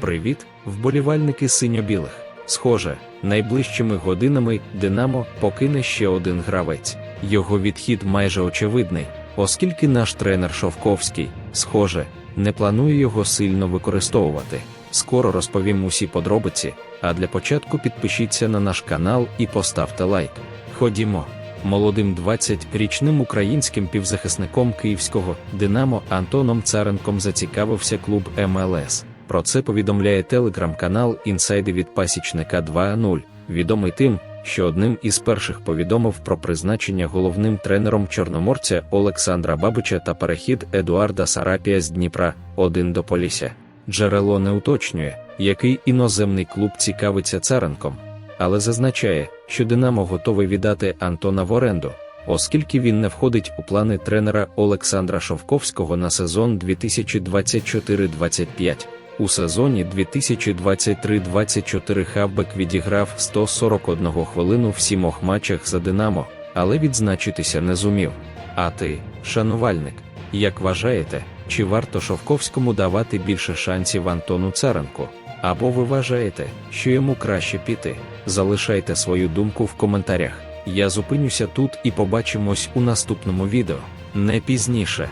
Привіт, вболівальники синьо-білих. Схоже, найближчими годинами Динамо покине ще один гравець. Його відхід майже очевидний, оскільки наш тренер Шовковський, схоже, не планує його сильно використовувати. Скоро розповім усі подробиці, а для початку підпишіться на наш канал і поставте лайк. Ходімо. Молодим 20-річним українським півзахисником київського Динамо Антоном Царенком зацікавився клуб МЛС. Про це повідомляє телеграм-канал Інсайди від пасічника 2.0, відомий тим, що одним із перших повідомив про призначення головним тренером чорноморця Олександра Бабича та перехід Едуарда Сарапія з Дніпра 1 до Полісся. Джерело не уточнює, який іноземний клуб цікавиться Царенком, але зазначає, що Динамо готовий віддати Антона в оренду, оскільки він не входить у плани тренера Олександра Шовковського на сезон 2024-25. У сезоні 2023-24 Хавбек відіграв 141 хвилину в сімох матчах за Динамо, але відзначитися не зумів. А ти, шанувальник, як вважаєте, чи варто Шовковському давати більше шансів Антону Царенку? Або ви вважаєте, що йому краще піти? Залишайте свою думку в коментарях. Я зупинюся тут і побачимось у наступному відео. Не пізніше.